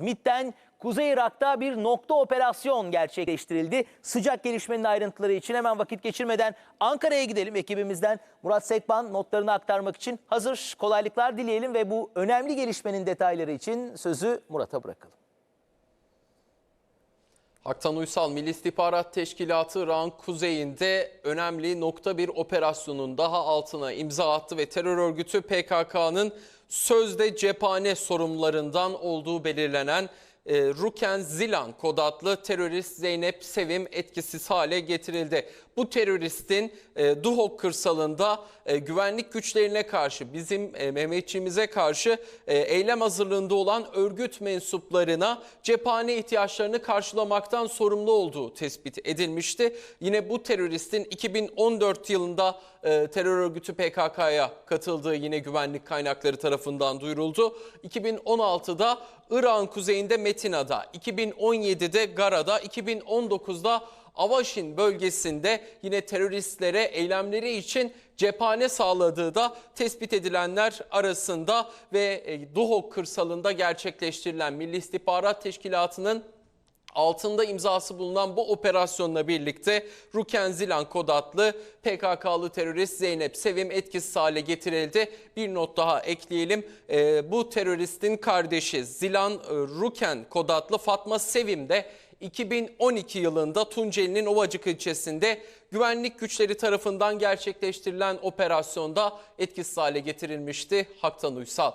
MİT'ten Kuzey Irak'ta bir nokta operasyon gerçekleştirildi. Sıcak gelişmenin ayrıntıları için hemen vakit geçirmeden Ankara'ya gidelim ekibimizden. Murat Sekban notlarını aktarmak için hazır. Kolaylıklar dileyelim ve bu önemli gelişmenin detayları için sözü Murat'a bırakalım. Haktan Uysal Milli İstihbarat Teşkilatı Irak'ın kuzeyinde önemli nokta bir operasyonun daha altına imza attı ve terör örgütü PKK'nın sözde cephane sorumlularından olduğu belirlenen e, Ruken Zilan kod adlı terörist Zeynep Sevim etkisiz hale getirildi. Bu teröristin e, Duhok kırsalında e, güvenlik güçlerine karşı bizim e, Mehmetçiğimize karşı e, eylem hazırlığında olan örgüt mensuplarına cephane ihtiyaçlarını karşılamaktan sorumlu olduğu tespit edilmişti. Yine bu teröristin 2014 yılında e, terör örgütü PKK'ya katıldığı yine güvenlik kaynakları tarafından duyuruldu. 2016'da İran kuzeyinde Metina'da, 2017'de Gara'da, 2019'da Avaşin bölgesinde yine teröristlere eylemleri için cephane sağladığı da tespit edilenler arasında ve e, Duhok kırsalında gerçekleştirilen Milli İstihbarat Teşkilatı'nın altında imzası bulunan bu operasyonla birlikte Ruken Zilan kod adlı PKK'lı terörist Zeynep Sevim etkisiz hale getirildi. Bir not daha ekleyelim. Ee, bu teröristin kardeşi Zilan e, Ruken kod adlı Fatma Sevim de 2012 yılında Tunceli'nin Ovacık ilçesinde güvenlik güçleri tarafından gerçekleştirilen operasyonda etkisiz hale getirilmişti. Haktan Uysal.